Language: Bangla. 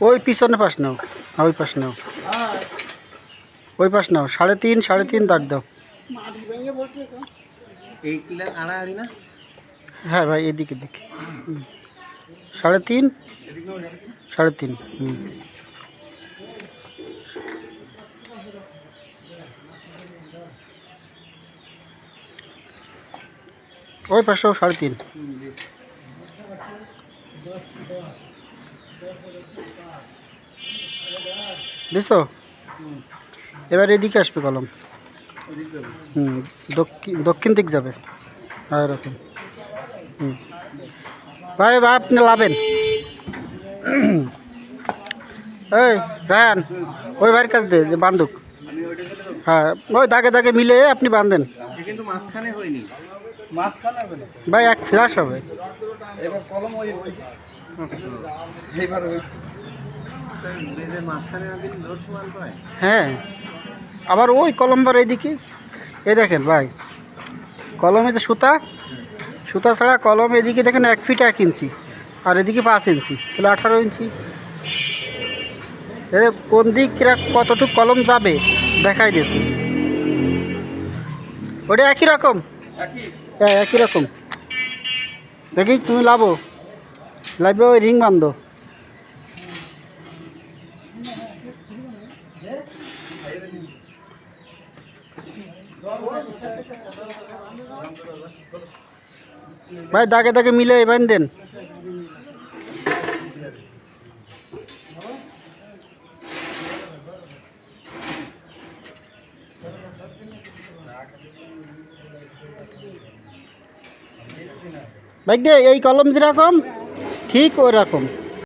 ওই পিছনে পাশ নাও ওই পাশ নাও। ওই পাশ নাও সাড়ে তিন সাড়ে তিন দাগ দাও। হ্যাঁ ভাই এদিকে দিকে সাড়ে তিন? সাড়ে তিন হুম। ওই পাশেও সাড়ে তিন। বুঝছ এবার এদিকে আসবে কলম। হুম দক্ষিণ দক্ষিণ দিক যাবে। হ্যাঁ এরকম। হুম। ভাই ভাই আপনি লাভেন। এই রায়ান ওই ভাইয়ের কাছ দে বান্ধুক হ্যাঁ ওই দাগে দাগে মিলে আপনি বাঁধেন। কিন্তু মাঝখানে হয়নি। মাঝখানে হবে ভাই এক ফ্ল্যাশ হবে। এবার কলম ওই এইবার ওই হ্যাঁ। আবার ওই কলমবার এইদিকে। এই দেখেন ভাই কলমে যে সুতা। সুতা ছাড়া কলম এদিকে দেখেন এক ফিট এক ইঞ্চি আর এদিকে পাঁচ ইঞ্চি তাহলে আঠারো ইঞ্চি। এ কোন দিক কিরা কতটুকু কলম যাবে দেখাই দিয়েছে। ওটা একই রকম? হ্যাঁ একই রকম। দেখি তুমি লাভো লাভবে ওই রিং বান্ধো। ভাই, দাগে দাগে মিলে এবার দেন ভাই, দে, এই কলম যেরকম ঠিক ওই রকম